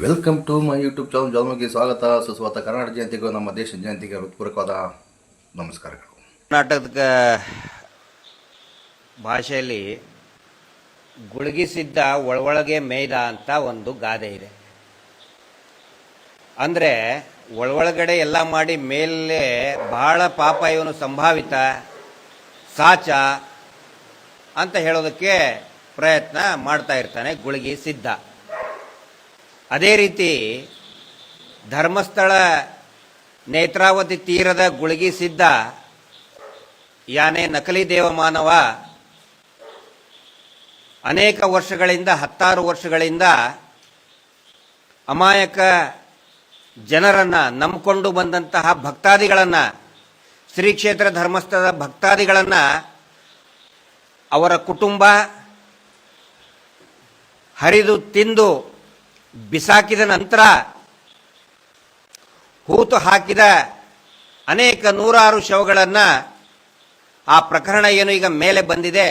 Welcome to my YouTube channel ಜಾಲ್ಮಿಗೆ ಸ್ವಾಗತ ಸುಸ್ವಾಗತ ಕರ್ನಾಟಕ ಜಯಂತಿಗೂ ನಮ್ಮ ದೇಶ ಜಯಂತಿಗೆ ಹೃತ್ಪೂರ್ವಕವಾದ ನಮಸ್ಕಾರಗಳು ಕರ್ನಾಟಕದ ಭಾಷೆಯಲ್ಲಿ ಗುಳುಗಿಸಿದ್ದ ಒಳೊಳಗೆ ಮೇಯ್ದ ಅಂತ ಒಂದು ಗಾದೆ ಇದೆ. ಅಂದರೆ ಒಳೊಳಗಡೆ ಎಲ್ಲ ಮಾಡಿ ಮೇಲೆ ಬಹಳ ಪಾಪ ಇವನು ಸಂಭಾವಿತ, ಸಾಚ ಅಂತ ಹೇಳೋದಕ್ಕೆ ಪ್ರಯತ್ನ ಮಾಡ್ತಾ ಇರ್ತಾನೆ ಗುಳಿಗೆ ಸಿದ್ಧ ಅದೇ ರೀತಿ ಧರ್ಮಸ್ಥಳ ನೇತ್ರಾವತಿ ತೀರದ ಗುಳಿಗಿ ಸಿದ್ಧ ಯಾನೆ ನಕಲಿ ದೇವಮಾನವ ಅನೇಕ ವರ್ಷಗಳಿಂದ, ಹತ್ತಾರು ವರ್ಷಗಳಿಂದ ಅಮಾಯಕ ಜನರನ್ನು ನಂಬಿಕೊಂಡು ಬಂದಂತಹ ಭಕ್ತಾದಿಗಳನ್ನು, ಶ್ರೀ ಕ್ಷೇತ್ರ ಧರ್ಮಸ್ಥಳದ ಭಕ್ತಾದಿಗಳನ್ನು, ಅವರ ಕುಟುಂಬ ಹರಿದು ತಿಂದು ಬಿಸಾಕಿದ ನಂತರ ಹೂತು ಹಾಕಿದ ಅನೇಕ ನೂರಾರು ಶವಗಳನ್ನು ಆ ಪ್ರಕರಣ ಏನು ಈಗ ಮೇಲೆ ಬಂದಿದೆ,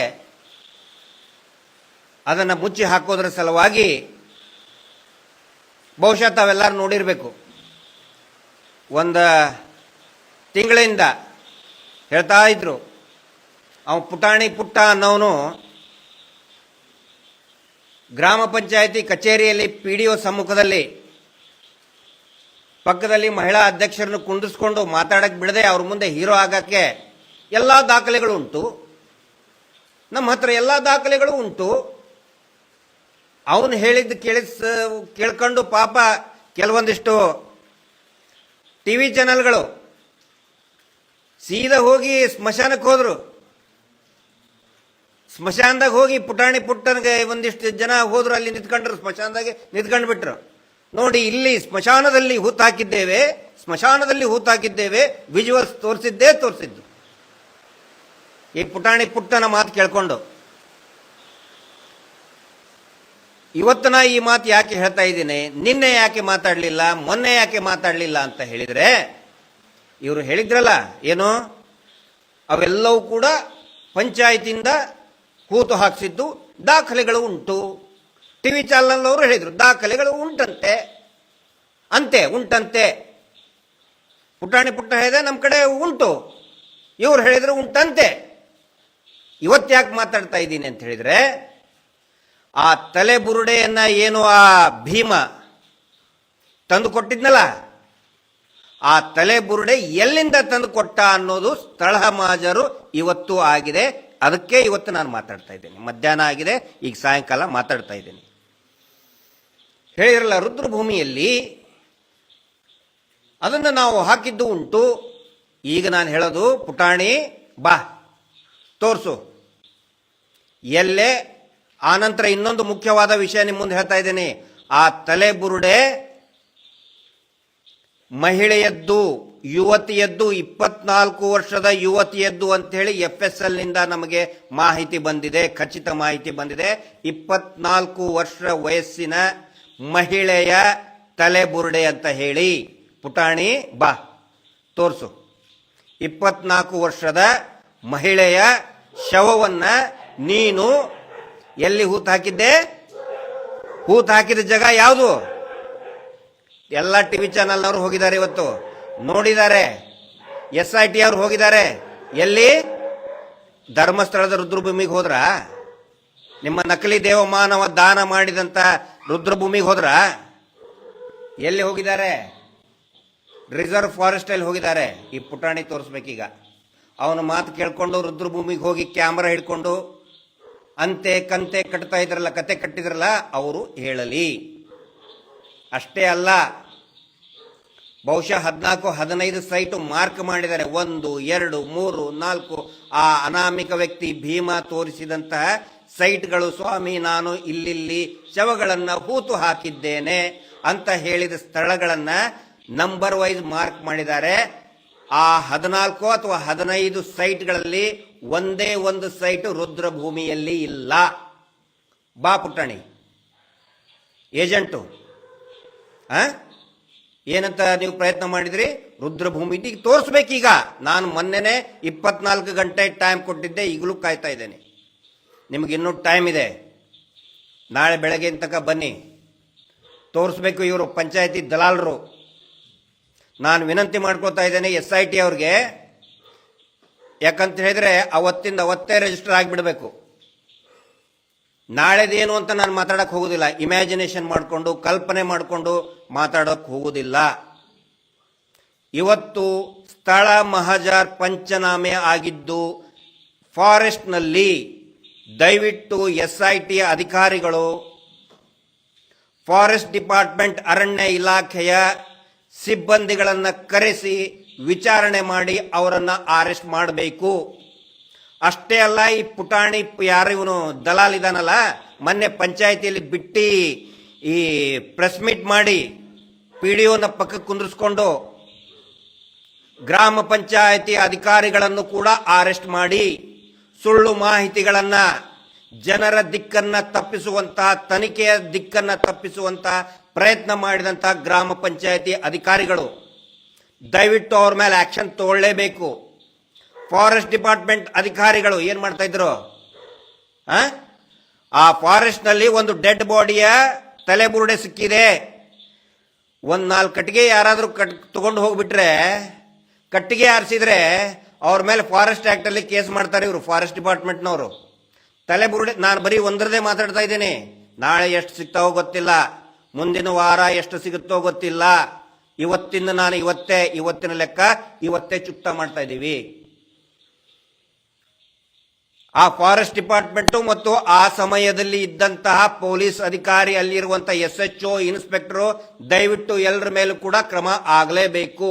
ಅದನ್ನು ಮುಚ್ಚಿ ಹಾಕೋದ್ರ ಸಲುವಾಗಿ ಬಹುಶಃ ತಾವೆಲ್ಲರೂ ನೋಡಿರಬೇಕು. ಒಂದು ತಿಂಗಳಿಂದ ಹೇಳ್ತಾ ಇದ್ರು ಅವನು ಪುಟಾಣಿ ಪುಟ್ಟ ಅನ್ನೋನು ಗ್ರಾಮ ಪಂಚಾಯಿತಿ ಕಚೇರಿಯಲ್ಲಿ ಪಿ ಡಿ ಒ ಸಮ್ಮುಖದಲ್ಲಿ ಪಕ್ಕದಲ್ಲಿ ಮಹಿಳಾ ಅಧ್ಯಕ್ಷರನ್ನು ಕುಂಡಿಸ್ಕೊಂಡು ಮಾತಾಡಕ್ಕೆ ಬಿಡದೆ ಅವ್ರ ಮುಂದೆ ಹೀರೋ ಆಗಕ್ಕೆ ಎಲ್ಲ ದಾಖಲೆಗಳು ಉಂಟು. ನಮ್ಮ ಹತ್ರ ಎಲ್ಲ ದಾಖಲೆಗಳು ಉಂಟು. ಅವನು ಹೇಳಿದ್ದು ಕೇಳಿಸ್ ಕೇಳ್ಕೊಂಡು ಪಾಪ ಕೆಲವೊಂದಿಷ್ಟು ಟಿ ವಿ ಚಾನೆಲ್ಗಳು ಸೀದಾ ಹೋಗಿ ಸ್ಮಶಾನಕ್ಕೆ ಹೋದ್ರು. ಸ್ಮಶಾನದಾಗ ಹೋಗಿ ಪುಟಾಣಿ ಪುಟ್ಟನಿಗೆ ಒಂದಿಷ್ಟು ಜನ ಹೋದ್ರು ಅಲ್ಲಿ ನಿಂತ್ಕೊಂಡ್ರು. ಸ್ಮಶಾನದಾಗೆ ನಿಂತ್ಕೊಂಡು ಬಿಟ್ರು ನೋಡಿ, ಇಲ್ಲಿ ಸ್ಮಶಾನದಲ್ಲಿ ಹೂತ್ ಹಾಕಿದ್ದೇವೆ, ಸ್ಮಶಾನದಲ್ಲಿ ಹೂತ್ ಹಾಕಿದ್ದೇವೆ ವಿಜುವಲ್ಸ್ ತೋರಿಸಿದ್ದೇ ತೋರಿಸಿದ್ದು. ಈ ಪುಟಾಣಿ ಪುಟ್ಟನ ಮಾತು ಕೇಳ್ಕೊಂಡು. ಇವತ್ತು ನಾ ಈ ಮಾತು ಯಾಕೆ ಹೇಳ್ತಾ ಇದ್ದೀನಿ? ನಿನ್ನೆ ಯಾಕೆ ಮಾತಾಡಲಿಲ್ಲ, ಮೊನ್ನೆ ಯಾಕೆ ಮಾತಾಡಲಿಲ್ಲ ಅಂತ ಹೇಳಿದ್ರೆ, ಇವರು ಹೇಳಿದ್ರಲ್ಲ, ಏನು? ಅವೆಲ್ಲವೂ ಕೂಡ ಪಂಚಾಯತಿಂದ ಕೂತು ಹಾಕಿಸಿದ್ದು ದಾಖಲೆಗಳು ಉಂಟು. ಟಿ ವಿ ಚಾನಲ್ನವರು ಹೇಳಿದರು, ದಾಖಲೆಗಳು ಉಂಟಂತೆ. ಅಂತೆ, ಉಂಟಂತೆ. ಪುಟಾಣಿ ಪುಟ್ಟ ಹೇಳಿದೆ ನಮ್ಮ ಕಡೆ ಉಂಟು. ಇವ್ರು ಹೇಳಿದ್ರು ಉಂಟಂತೆ. ಇವತ್ತು ಯಾಕೆ ಮಾತಾಡ್ತಾ ಇದ್ದೀನಿ ಅಂತ ಹೇಳಿದರೆ, ಆ ತಲೆ ಬುರುಡೆಯನ್ನು ಏನು ಆ ಭೀಮ ತಂದು ಕೊಟ್ಟಿದ್ನಲ್ಲ, ಆ ತಲೆ ಬುರುಡೆ ಎಲ್ಲಿಂದ ತಂದು ಕೊಟ್ಟ ಅನ್ನೋದು ಸ್ಥಳ ಮಾಜರು ಇವತ್ತು ಆಗಿದೆ. ಅದಕ್ಕೆ ಇವತ್ತು ನಾನು ಮಾತಾಡ್ತಾ ಇದ್ದೇನೆ. ಮಧ್ಯಾಹ್ನ ಆಗಿದೆ, ಈಗ ಸಾಯಂಕಾಲ ಮಾತಾಡ್ತಾ ಇದ್ದೇನೆ. ಹೇಳಿರಲ್ಲ ರುದ್ರಭೂಮಿಯಲ್ಲಿ ಅದನ್ನು ನಾವು ಹಾಕಿದ್ದು ಉಂಟು. ಈಗ ನಾನು ಹೇಳೋದು, ಪುಟಾಣಿ, ಬಾ, ತೋರಿಸು. ಎಲ್ಲೇ ಆನಂತರ ಇನ್ನೊಂದು ಮುಖ್ಯವಾದ ವಿಷಯ ನಿಮ್ಮ ಮುಂದೆ ಹೇಳ್ತಾ ಇದ್ದೇನೆ. ಆ ತಲೆ ಬುರುಡೆ ಮಹಿಳೆಯದ್ದು. ಯುವತಿಯದ್ದು ಇಪ್ಪತ್ನಾಲ್ಕು ವರ್ಷದ ಯುವತಿಯದ್ದು ಅಂತ ಹೇಳಿ ಎಫ್ ಎಸ್ ಎಲ್ನಿಂದ ನಮಗೆ ಮಾಹಿತಿ ಬಂದಿದೆ, ಖಚಿತ ಮಾಹಿತಿ ಬಂದಿದೆ. ಇಪ್ಪತ್ನಾಲ್ಕು ವರ್ಷ ವಯಸ್ಸಿನ ಮಹಿಳೆಯ ತಲೆ ಬುರುಡೆ ಅಂತ ಹೇಳಿ. ಪುಟಾಣಿ, ಬಾ, ತೋರಿಸು. ಇಪ್ಪತ್ನಾಲ್ಕು ವರ್ಷದ ಮಹಿಳೆಯ ಶವವನ್ನ ನೀನು ಎಲ್ಲಿ ಹೂತು ಹಾಕಿದ್ದೆ? ಹೂತು ಹಾಕಿದ ಜಾಗ ಯಾವುದು? ಎಲ್ಲ ಟಿವಿ ಚಾನೆಲ್ನವರು ಹೋಗಿದ್ದಾರೆ ಇವತ್ತು. ನೋಡಿದ್ದಾರೆ. ಎಸ್ ಐ ಟಿ ಅವ್ರು ಹೋಗಿದ್ದಾರೆ. ಎಲ್ಲಿ? ಧರ್ಮಸ್ಥಳದ ರುದ್ರಭೂಮಿಗೆ ಹೋದ್ರ? ನಿಮ್ಮ ನಕಲಿ ದೇವಮಾನವ ದಾನ ಮಾಡಿದಂತ ರುದ್ರಭೂಮಿಗೆ ಹೋದ್ರ? ಎಲ್ಲಿ ಹೋಗಿದ್ದಾರೆ? ರಿಸರ್ವ್ ಫಾರೆಸ್ಟ್ ಅಲ್ಲಿ ಹೋಗಿದ್ದಾರೆ. ಈ ಪುಟಾಣಿ ತೋರಿಸ್ಬೇಕೀಗ. ಅವನ ಮಾತು ಕೇಳ್ಕೊಂಡು ರುದ್ರಭೂಮಿಗೆ ಹೋಗಿ ಕ್ಯಾಮ್ರಾ ಹಿಡ್ಕೊಂಡು ಅಂತೆ ಕಂತೆ ಕಟ್ತಾ ಇದ್ರಲ್ಲ, ಕತೆ ಕಟ್ಟಿದ್ರಲ್ಲ, ಅವರು ಹೇಳಲಿ. ಅಷ್ಟೇ ಅಲ್ಲ ಬಹುಶಃ ಹದಿನಾಲ್ಕು, ಹದಿನೈದು ಸೈಟು ಮಾರ್ಕ್ ಮಾಡಿದ್ದಾರೆ ಒಂದು, ಎರಡು, ಮೂರು, ನಾಲ್ಕು. ಆ ಅನಾಮಿಕ ವ್ಯಕ್ತಿ ಭೀಮ ತೋರಿಸಿದಂತಹ ಸೈಟ್ಗಳು, ಸ್ವಾಮಿ, ನಾನು ಇಲ್ಲಿಲ್ಲಿ ಶವಗಳನ್ನು ಹೂತು ಹಾಕಿದ್ದೇನೆ ಅಂತ ಹೇಳಿದ ಸ್ಥಳಗಳನ್ನು ನಂಬರ್ ವೈಸ್ ಮಾರ್ಕ್ ಮಾಡಿದ್ದಾರೆ. ಆ ಹದಿನಾಲ್ಕು ಅಥವಾ ಹದಿನೈದು ಸೈಟ್ಗಳಲ್ಲಿ ಒಂದೇ ಒಂದು ಸೈಟ್ ರುದ್ರಭೂಮಿಯಲ್ಲಿ ಇಲ್ಲ. ಬಾ ಪುಟ್ಟಣಿ. ಏಜೆಂಟು. ಆ? ಏನಂತ ನೀವು ಪ್ರಯತ್ನ ಮಾಡಿದ್ರಿ? ರುದ್ರಭೂಮಿ. ಈಗ ತೋರಿಸ್ಬೇಕೀಗ. ನಾನು ಮೊನ್ನೆನೆ ಇಪ್ಪತ್ನಾಲ್ಕು ಗಂಟೆ ಟೈಮ್ ಕೊಟ್ಟಿದ್ದೆ, ಈಗಲೂ ಕಾಯ್ತಾ ಇದ್ದೇನೆ. ನಿಮ್ಗೆ ಇನ್ನೂ ಟೈಮ್ ಇದೆ. ನಾಳೆ ಬೆಳಗ್ಗೆ ತನಕ ಬನ್ನಿ. ತೋರಿಸ್ಬೇಕು ಇವರು ಪಂಚಾಯತಿ ದಲಾಲರು. ನಾನು ವಿನಂತಿ ಮಾಡ್ಕೊಳ್ತಾ ಇದ್ದೇನೆ ಎಸ್ ಐ ಟಿ ಅವ್ರಿಗೆ. ಯಾಕಂತ ಹೇಳಿದ್ರೆ ಅವತ್ತಿಂದ ಅವತ್ತೇ ರಿಜಿಸ್ಟರ್ ಆಗಿಬಿಡಬೇಕು. ನಾಳೆದೇನು ಅಂತ ನಾನು ಮಾತಾಡಕ್ಕೆ ಹೋಗೋದಿಲ್ಲ. ಇಮ್ಯಾಜಿನೇಷನ್ ಮಾಡಿಕೊಂಡು, ಕಲ್ಪನೆ ಮಾಡಿಕೊಂಡು ಮಾತಾಡಕ್ ಹೋಗುವುದಿಲ್ಲ ಇವತ್ತು ಸ್ಥಳ ಮಹಜಾರ್ ಪಂಚನಾಮೆ ಆಗಿದ್ದು, ಫಾರೆಸ್ಟ್ನಲ್ಲಿ ದಯವಿಟ್ಟು ಎಸ್ ಐ ಟಿ ಅಧಿಕಾರಿಗಳು, ಫಾರೆಸ್ಟ್ ಡಿಪಾರ್ಟ್ಮೆಂಟ್ ಅರಣ್ಯ ಇಲಾಖೆಯ ಸಿಬ್ಬಂದಿಗಳನ್ನು ಕರೆಸಿ ವಿಚಾರಣೆ ಮಾಡಿ ಅವರನ್ನು ಅರೆಸ್ಟ್ ಮಾಡಬೇಕು. ಅಷ್ಟೇ ಅಲ್ಲ, ಈ ಪುಟಾಣಿ ಯಾರಿವನು ಯಾರು ಇವನು ಇದಾನಲ್ಲ, ಮೊನ್ನೆ ಪಂಚಾಯತಿಯಲ್ಲಿ ಬಿಟ್ಟು ಈ ಪ್ರೆಸ್ ಮೀಟ್ ಮಾಡಿ ಪಿ ಡಿ ಒನ ಪಕ್ಕಕ್ಕೆ ಕುಂದಿರಿಸ್ಕೊಂಡು ಗ್ರಾಮ ಪಂಚಾಯಿತಿ ಅಧಿಕಾರಿಗಳನ್ನು ಕೂಡ ಅರೆಸ್ಟ್ ಮಾಡಿ ಸುಳ್ಳು ಮಾಹಿತಿಗಳನ್ನು, ಜನರ ದಿಕ್ಕನ್ನ ತಪ್ಪಿಸುವಂತಹ ತನಿಖೆಯ ದಿಕ್ಕನ್ನ ತಪ್ಪಿಸುವಂತಹ ಪ್ರಯತ್ನ ಮಾಡಿದಂತಹ ಗ್ರಾಮ ಪಂಚಾಯಿತಿ ಅಧಿಕಾರಿಗಳು, ದಯವಿಟ್ಟು ಅವ್ರ ಮೇಲೆ ಆಕ್ಷನ್ ತಗೊಳ್ಳೇಬೇಕು ಫಾರೆಸ್ಟ್ ಡಿಪಾರ್ಟ್ಮೆಂಟ್ ಅಧಿಕಾರಿಗಳು ಏನು ಮಾಡ್ತಾ ಇದ್ರು ಆ? ಫಾರೆಸ್ಟ್ನಲ್ಲಿ ಫಾರೆಸ್ಟ್ನಲ್ಲಿ ಒಂದು ಡೆಡ್ ಬಾಡಿಯ ತಲೆಬುರುಡೆ ಸಿಕ್ಕಿದೆ. ಒಂದು ನಾಲ್ಕು ಕಟ್ಟಿಗೆ ಯಾರಾದರೂ ಕಟ್ ತಗೊಂಡು ಹೋಗ್ಬಿಟ್ರೆ, ಕಟ್ಟಿಗೆ ಆರಿಸಿದ್ರೆ ಅವ್ರ ಮೇಲೆ ಫಾರೆಸ್ಟ್ ಆ್ಯಕ್ಟಲ್ಲಿ ಕೇಸ್ ಮಾಡ್ತಾರೆ ಇವರು, ಫಾರೆಸ್ಟ್ ಡಿಪಾರ್ಟ್ಮೆಂಟ್ನವರು. ತಲೆ ಬುರುಡೆ, ನಾನು ಬರೀ ಒಂದರದೇ ಮಾತಾಡ್ತಾ ಇದ್ದೀನಿ. ನಾಳೆ ಎಷ್ಟು ಸಿಗ್ತಾವೋ ಗೊತ್ತಿಲ್ಲ. ಮುಂದಿನ ವಾರ ಎಷ್ಟು ಸಿಗುತ್ತೋ ಗೊತ್ತಿಲ್ಲ. ಇವತ್ತಿಂದ ನಾನು ಇವತ್ತೇ, ಇವತ್ತಿನ ಲೆಕ್ಕ ಇವತ್ತೇ ಚುಕ್ತ ಮಾಡ್ತಾ ಇದ್ದೀವಿ. ಆ ಫಾರೆಸ್ಟ್ ಡಿಪಾರ್ಟ್ಮೆಂಟ್ ಮತ್ತು ಆ ಸಮಯದಲ್ಲಿ ಇದ್ದಂತಹ ಪೊಲೀಸ್ ಅಧಿಕಾರಿ ಅಲ್ಲಿರುವಂತಹ ಎಸ್ ಎಚ್ ಒ ಇನ್ಸ್ಪೆಕ್ಟರ್ ದಯವಿಟ್ಟು ಎಲ್ಲರ ಮೇಲೂ ಕೂಡ ಕ್ರಮ ಆಗಲೇಬೇಕು.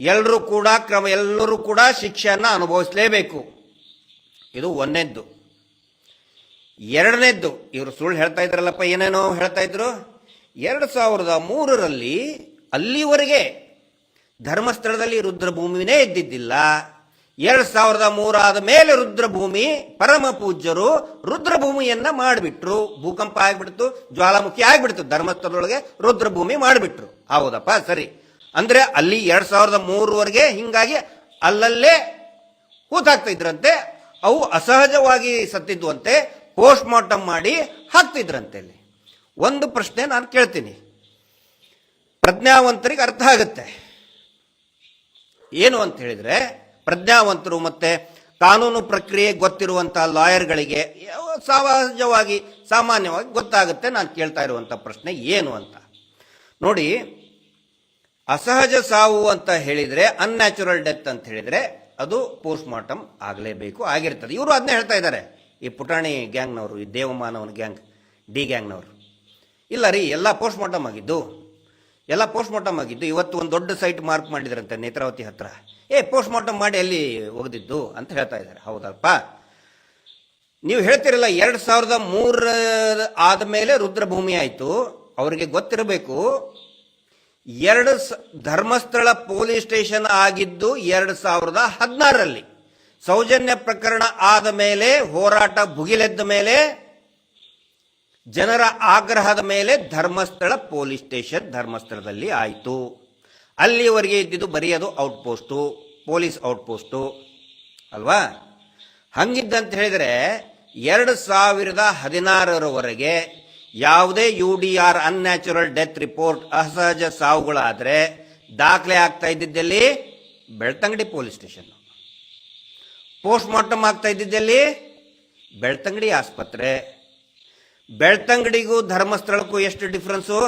ಎಲ್ಲರೂ ಕೂಡ ಕ್ರಮ, ಎಲ್ಲರೂ ಕೂಡ ಶಿಕ್ಷೆಯನ್ನು ಅನುಭವಿಸಲೇಬೇಕು. ಇದು ಒಂದನೇದ್ದು ಎರಡನೇದ್ದು, ಇವರು ಸುಳ್ಳು ಹೇಳ್ತಾ ಇದ್ರಲ್ಲಪ್ಪ, ಏನೇನೋ ಹೇಳ್ತಾ ಇದ್ರು? ಎರಡು ಸಾವಿರದ ಮೂರರಲ್ಲಿ ಅಲ್ಲಿವರೆಗೆ ಧರ್ಮಸ್ಥಳದಲ್ಲಿ ರುದ್ರಭೂಮಿನೇ ಇದ್ದಿದ್ದಿಲ್ಲ. ಎರಡ್ ಸಾವಿರದ ಮೂರಾದ ಮೇಲೆ ರುದ್ರಭೂಮಿ ಪರಮ ಪೂಜ್ಯರು ರುದ್ರಭೂಮಿಯನ್ನ ಮಾಡಿಬಿಟ್ರು. ಭೂಕಂಪ ಆಗ್ಬಿಡ್ತು, ಜ್ವಾಲಾಮುಖಿ ಆಗ್ಬಿಡ್ತು, ಧರ್ಮಸ್ಥಳದೊಳಗೆ ರುದ್ರಭೂಮಿ ಮಾಡಿಬಿಟ್ರು. ಹೌದಪ್ಪ, ಸರಿ. ಅಂದ್ರೆ ಅಲ್ಲಿ ಎರಡ್ ಸಾವಿರದ ಮೂರವರೆಗೆ ಹಿಂಗಾಗಿ ಅಲ್ಲಲ್ಲೇ ಕೂತಾಗ್ತಾ ಇದ್ರಂತೆ, ಅವು ಅಸಹಜವಾಗಿ ಸತ್ತಿದ್ವಂತೆ, ಪೋಸ್ಟ್ ಮಾರ್ಟಮ್ ಮಾಡಿ ಹಾಕ್ತಿದ್ರಂತೆ ಅಲ್ಲಿ. ಒಂದು ಪ್ರಶ್ನೆ ನಾನು ಕೇಳ್ತೀನಿ. ಪ್ರಜ್ಞಾವಂತರಿಗೆ ಅರ್ಥ ಆಗುತ್ತೆ. ಏನು ಅಂತ ಹೇಳಿದ್ರೆ ಪ್ರಜ್ಞಾವಂತರು ಮತ್ತೆ ಕಾನೂನು ಪ್ರಕ್ರಿಯೆ ಗೊತ್ತಿರುವಂತಹ ಲಾಯರ್ಗಳಿಗೆ ಸಹಜವಾಗಿ, ಸಾಮಾನ್ಯವಾಗಿ ಗೊತ್ತಾಗುತ್ತೆ. ನಾನು ಕೇಳ್ತಾ ಇರುವಂಥ ಪ್ರಶ್ನೆ ಏನು ಅಂತ. ನೋಡಿ, ಅಸಹಜ ಸಾವು ಅಂತ ಹೇಳಿದರೆ ಅನ್ಯಾಚುರಲ್ ಡೆತ್ ಅಂತ ಹೇಳಿದರೆ, ಅದು ಪೋಸ್ಟ್ ಮಾರ್ಟಮ್ ಆಗಲೇಬೇಕು, ಆಗಿರ್ತದೆ. ಇವರು ಅದನ್ನೇ ಹೇಳ್ತಾ ಇದ್ದಾರೆ. ಈ ಪುಟಾಣಿ ಗ್ಯಾಂಗ್ನವರು, ಈ ದೇವಮಾನವನ ಗ್ಯಾಂಗ್, ಡಿ ಗ್ಯಾಂಗ್ನವರು. ಇಲ್ಲ ರೀ, ಎಲ್ಲ ಪೋಸ್ಟ್ ಮಾರ್ಟಮ್ ಆಗಿದ್ದು, ಎಲ್ಲ ಪೋಸ್ಟ್ ಮಾರ್ಟಮ್ ಆಗಿದ್ದು, ಇವತ್ತು ಒಂದು ದೊಡ್ಡ ಸೈಟ್ ಮಾರ್ಕ್ ಮಾಡಿದ್ರಂತೆ ನೇತ್ರಾವತಿ ಹತ್ರ. ಏ ಪೋಸ್ಟ್ ಮಾರ್ಟಮ್ ಮಾಡಿ ಅಲ್ಲಿ ಒಗೆದಿದ್ದು ಅಂತ ಹೇಳ್ತಾ ಇದ್ದಾರೆ. ಹೌದಪ್ಪ ನೀವು ಹೇಳ್ತಿರಲ್ಲ, ಎರಡ್ ಸಾವಿರದ ಮೂರ ಆದಮೇಲೆ ರುದ್ರಭೂಮಿ ಆಯಿತು. ಅವರಿಗೆ ಗೊತ್ತಿರಬೇಕು, ಎರಡು ಧರ್ಮಸ್ಥಳ ಪೊಲೀಸ್ ಸ್ಟೇಷನ್ ಆಗಿದ್ದು ಎರಡು ಸಾವಿರದ ಹದಿನಾರರಲ್ಲಿ. ಸೌಜನ್ಯ ಪ್ರಕರಣ ಆದ ಮೇಲೆ, ಹೋರಾಟ ಭುಗಿಲೆದ್ದ ಮೇಲೆ, ಜನರ ಆಗ್ರಹದ ಮೇಲೆ ಧರ್ಮಸ್ಥಳ ಪೊಲೀಸ್ ಸ್ಟೇಷನ್ ಧರ್ಮಸ್ಥಳದಲ್ಲಿ ಆಯಿತು. ಅಲ್ಲಿವರೆಗೆ ಇದ್ದಿದ್ದು ಬರೆಯೋದು outpost out post police out post ಅಲ್ವಾ? ಹಂಗಿದ್ದಂತ ಹೇಳಿದರೆ ಎರಡು ಸಾವಿರದ ಹದಿನಾರರವರೆಗೆ ಯಾವುದೇ U D R unnatural death report ಅಸಹಜ ಸಾವುಗಳಾದರೆ ದಾಖಲೆ ಆಗ್ತಾ ಇದ್ದಿದ್ದಲ್ಲಿ? Belthangady police station post mortem ಆಗ್ತಾ ಇದ್ದಿದ್ದಲ್ಲಿ? ಬೆಳ್ತಂಗಡಿ ಆಸ್ಪತ್ರೆ. ಬೆಳ್ತಂಗಡಿಗೂ ಧರ್ಮಸ್ಥಳಕ್ಕೂ ಎಷ್ಟು ಡಿಫ್ರೆನ್ಸು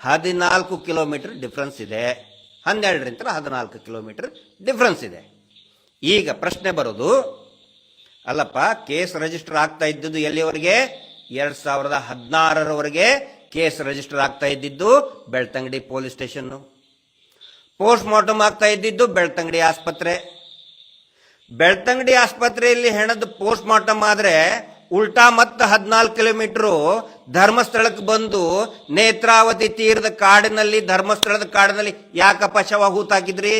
ಹದಿನಾಲ್ಕು ಕಿಲೋಮೀಟರ್ ಡಿಫ್ರೆನ್ಸ್ ಇದೆ. ಹನ್ನೆರಡರಿಂದ ಹದಿನಾಲ್ಕು ಕಿಲೋಮೀಟರ್ ಡಿಫ್ರೆನ್ಸ್ ಇದೆ. ಈಗ ಪ್ರಶ್ನೆ ಬರೋದು, ಅಲ್ಲಪ್ಪ, ಕೇಸ್ ರಿಜಿಸ್ಟರ್ ಆಗ್ತಾ ಇದ್ದದ್ದು ಎಲ್ಲಿವರೆಗೆ? ಎರಡ್ ಸಾವಿರದ ಹದಿನಾರರವರೆಗೆ ಕೇಸ್ ರಿಜಿಸ್ಟರ್ ಆಗ್ತಾ ಇದ್ದಿದ್ದು Belthangady police station. Post mortem ಆಗ್ತಾ ಇದ್ದಿದ್ದು ಬೆಳ್ತಂಗಡಿ ಆಸ್ಪತ್ರೆ. ಬೆಳ್ತಂಗಡಿ ಆಸ್ಪತ್ರೆಯಲ್ಲಿ ಹೆಣದ ಪೋಸ್ಟ್ ಮಾರ್ಟಮ್ ಆದ್ರೆ ಉಲ್ಟಾ ಮತ್ತೆ ಹದಿನಾಲ್ಕು ಕಿಲೋಮೀಟರ್ ಧರ್ಮಸ್ಥಳಕ್ಕೆ ಬಂದು ನೇತ್ರಾವತಿ ತೀರದ ಕಾಡಿನಲ್ಲಿ, ಧರ್ಮಸ್ಥಳದ ಕಾಡಿನಲ್ಲಿ ಯಾಕಪ್ಪ ಶವ ಹೂತಾಕಿದ್ರಿ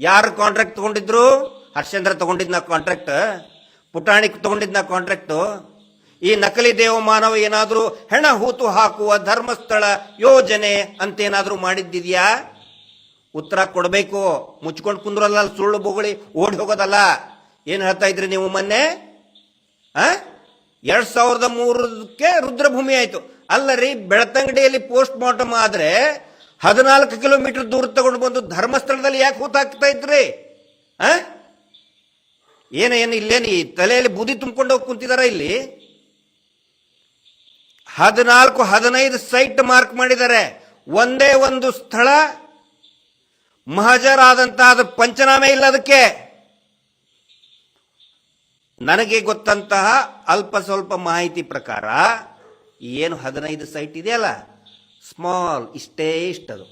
ಯಾರು ಕಾಂಟ್ರಾಕ್ಟ್ ತಗೊಂಡಿದ್ರು? ಹರ್ಷೇಂದ್ರ ತಗೊಂಡಿದ್ನ ಕಾಂಟ್ರಾಕ್ಟ್ ಪುಟಾಣಿಕ್ ತಗೊಂಡಿದ್ನ ಕಾಂಟ್ರಾಕ್ಟ್ ಈ ನಕಲಿ ದೇವಮಾನವ ಏನಾದರೂ ಹೆಣ ಹೂತು ಹಾಕುವ ಧರ್ಮಸ್ಥಳ ಯೋಜನೆ ಅಂತ ಏನಾದ್ರೂ ಮಾಡಿದ್ದಿದ್ಯಾ? ಉತ್ತರ ಕೊಡಬೇಕು. ಮುಚ್ಕೊಂಡು ಕುಂದ್ರಲ್ಲ, ಸುಳ್ಳು ಬೊಗಳಿ, ಓಡಿ ಹೋಗೋದಲ್ಲ. ಏನು ಹೇಳ್ತಾ ಇದ್ರಿ ನೀವು ಮೊನ್ನೆ? ಆ ಎರಡ್ ಸಾವಿರದ ಮೂರಕ್ಕೆ ರುದ್ರಭೂಮಿ ಆಯ್ತು. ಅಲ್ಲ ರೀ ಬೆಳತಂಗಡಿಯಲ್ಲಿ ಪೋಸ್ಟ್ ಮಾರ್ಟಮ್ ಆದ್ರೆ ಹದಿನಾಲ್ಕು ಕಿಲೋಮೀಟರ್ ದೂರ ತಗೊಂಡು ಬಂದು ಧರ್ಮಸ್ಥಳದಲ್ಲಿ ಯಾಕೆ ಹೂತಾಕ್ತಾ ಇದ್ರಿ? ಆ? ಏನು ಏನು, ಇಲ್ಲೇನು, ಈ ತಲೆಯಲ್ಲಿ ಬೂದಿ ತುಂಬಿಕೊಂಡು ಹೋಗಿ ಕುಂತಿದಾರ ಇಲ್ಲಿ? ಹದಿನಾಲ್ಕು, ಹದಿನೈದು ಸೈಟ್ ಮಾರ್ಕ್ ಮಾಡಿದ್ದಾರೆ ಒಂದೇ ಒಂದು ಸ್ಥಳ ಮಹಜರಾದಂತಹ ಪಂಚನಾಮೆ ಇಲ್ಲ ಅದಕ್ಕೆ. ನನಗೆ ಗೊತ್ತಂತಹ ಅಲ್ಪ ಸ್ವಲ್ಪ ಮಾಹಿತಿ ಪ್ರಕಾರ ಏನು ಹದಿನೈದು ಸೈಟ್ ಇದೆಯಲ್ಲ? ಸ್ಮಾಲ್, ಇಷ್ಟೇ ಇಷ್ಟದು.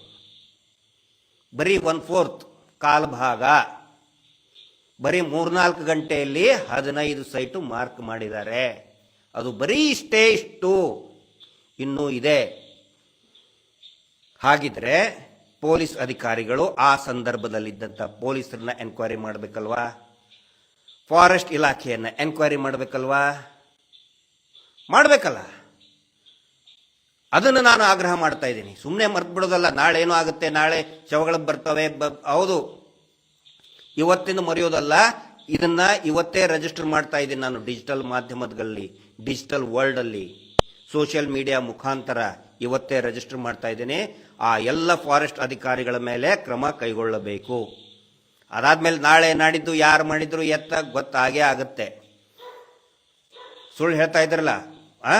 ಬರೀ ಒನ್ ಫೋರ್ತ್ ಕಾಲ್ ಭಾಗ ಬರೀ ಮೂರ್ನಾಲ್ಕು ಗಂಟೆಯಲ್ಲಿ ಹದಿನೈದು ಸೈಟು ಮಾರ್ಕ್ ಮಾಡಿದ್ದಾರೆ. ಅದು ಬರೀ ಇಷ್ಟೇ ಇಷ್ಟು. ಇನ್ನೂ ಇದೆ. ಹಾಗಿದ್ರೆ ಪೊಲೀಸ್ ಅಧಿಕಾರಿಗಳು ಆ ಸಂದರ್ಭದಲ್ಲಿದ್ದಂಥ ಪೊಲೀಸರನ್ನ ಎನ್ಕ್ವೈರಿ ಮಾಡಬೇಕಲ್ವಾ? ಫಾರೆಸ್ಟ್ ಇಲಾಖೆಯನ್ನು ಎನ್ಕ್ವೈರಿ ಮಾಡಬೇಕಲ್ವಾ? ಮಾಡಬೇಕಲ್ಲ. ಅದನ್ನು ನಾನು ಆಗ್ರಹ ಮಾಡ್ತಾ ಇದ್ದೀನಿ. ಸುಮ್ಮನೆ ಮರ್ತು ಬಿಡೋದಲ್ಲ, ನಾಳೆ ಏನೂ ಆಗುತ್ತೆ, ನಾಳೆ ಶವಗಳು ಬರ್ತವೆ ಹೌದು. ಇವತ್ತಿಂದ ಮರೆಯೋದಲ್ಲ, ಇದನ್ನ ಇವತ್ತೇ ರಿಜಿಸ್ಟರ್ ಮಾಡ್ತಾ ಇದ್ದೀನಿ ನಾನು ಡಿಜಿಟಲ್ ಮಾಧ್ಯಮದಲ್ಲಿ ಡಿಜಿಟಲ್ ವರ್ಲ್ಡ್ ಅಲ್ಲಿ ಸೋಷಿಯಲ್ ಮೀಡಿಯಾ ಮುಖಾಂತರ ಇವತ್ತೇ ರಿಜಿಸ್ಟರ್ ಮಾಡ್ತಾ ಇದ್ದೀನಿ. ಆ ಎಲ್ಲ ಫಾರೆಸ್ಟ್ ಅಧಿಕಾರಿಗಳ ಮೇಲೆ ಕ್ರಮ ಕೈಗೊಳ್ಳಬೇಕು. ಅದಾದ್ಮೇಲೆ ನಾಳೆ ನಾಡಿದ್ದು ಯಾರು ಮಾಡಿದ್ರು ಎತ್ತ ಗೊತ್ತಾಗೇ ಆಗುತ್ತೆ. ಸುಳ್ಳು ಹೇಳ್ತಾ ಇದ್ರಲ್ಲ, ಆ?